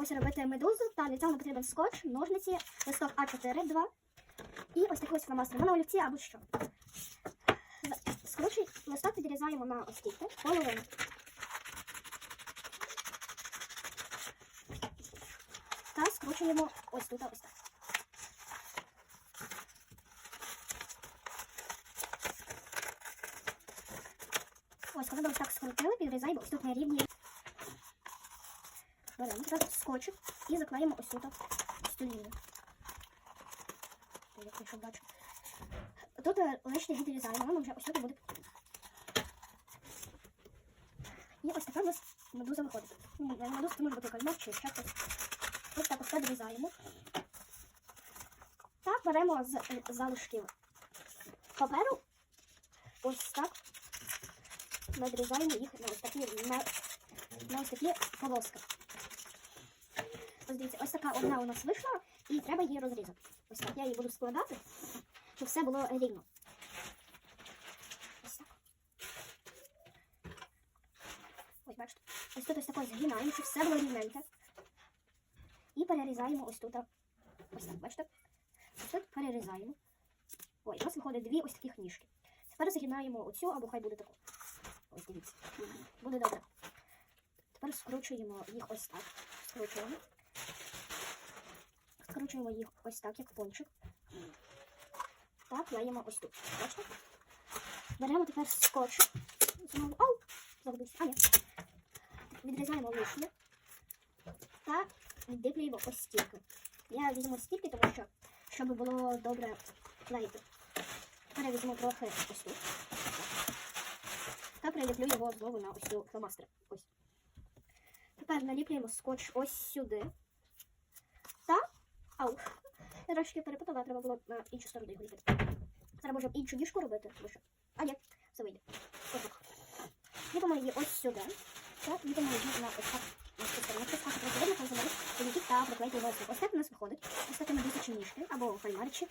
ось робити медузу, та для цього нам потрібен скотч, ножниці, листок А4, 2 і ось такий ось фломастер. На олівці або що. З- листок відрізаємо на ось стільки, половину. Та скручуємо ось тут, ось так. Ось, коли ось так скрутили, підрізаємо ось тут на рівні. Беремо тепер скотчик і заклеїмо ось тут цю лінію. Так, бачу. Тут е, лишнє відрізаємо, воно вже ось тут буде потрібно. І ось тепер у нас медуза виходить. Ну, медуза, це може бути кальмар чи ще щось. Ось так ось відрізаємо. Так, беремо з е, залишків паперу. Ось так. Надрізаємо їх на ось такі, на, на ось такі полоски. Ось дивіться, ось така одна у нас вийшла, і треба її розрізати. Ось так. Я її буду складати, щоб все було рівно. Ось так. Ось бачите. Ось тут ось такою згинаємо, щоб все було рівненьке. І перерізаємо ось тут. Ось так, бачите? Ось тут перерізаємо. Ой, у нас виходить дві ось таких ніжки. Тепер загинаємо оцю, або хай буде таку. Ось дивіться. Буде добре. Тепер скручуємо їх ось так. Скручуємо. Скручуємо їх ось так, як пончик. Так, клеїмо ось тут. Бачите? Беремо тепер скотч. Знову. Ау! Загубився. А, ні. Відрізаємо лишнє. Та віддиплюємо ось стільки. Я візьму стільки, тому що, щоб було добре клеїти. Тепер я візьму трохи ось тут. Та приліплю його знову на ось цю фломастер. Ось. Тепер наліплюємо скотч ось сюди. Та. Ау. Я трошки перепутала, треба було на іншу сторону його ліпити. Зараз можемо іншу діжку робити, тому що. А ні, все вийде. Ось так. Ліпимо її ось сюди. Та ліпимо її на ось так. Та приклеїти ось так. Ось так у нас виходить. Ось такі медузичі ніжки або кальмаричі.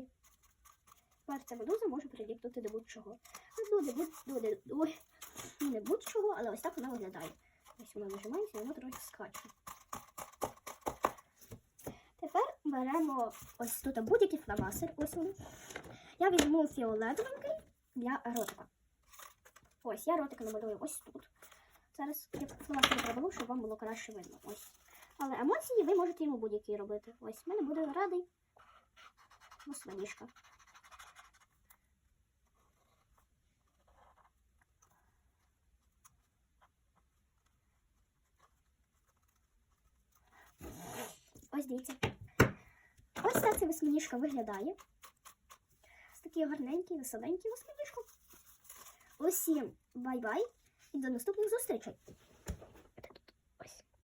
Це виглядає. Тепер ця медуза може приліпнути до будь-чого. Ну, до будь, до, до, ой, ну, не будь-чого, але ось так вона виглядає. Ось вона нажимається, і вона трохи скаче. Тепер беремо ось тут будь-який фломастер. Ось він. Я візьму фіолетовенький для ротика. Ось, я ротика намалюю ось тут. Зараз я фломастер проберу, щоб вам було краще видно. Ось. Але емоції ви можете йому будь-які робити. Ось в мене буде радий маслоніжка. Ось дивіться. Ось так ця восьминіжка виглядає. Ось такий гарненький, веселенький восьминіжка. Усім бай-бай і до наступних зустрічей!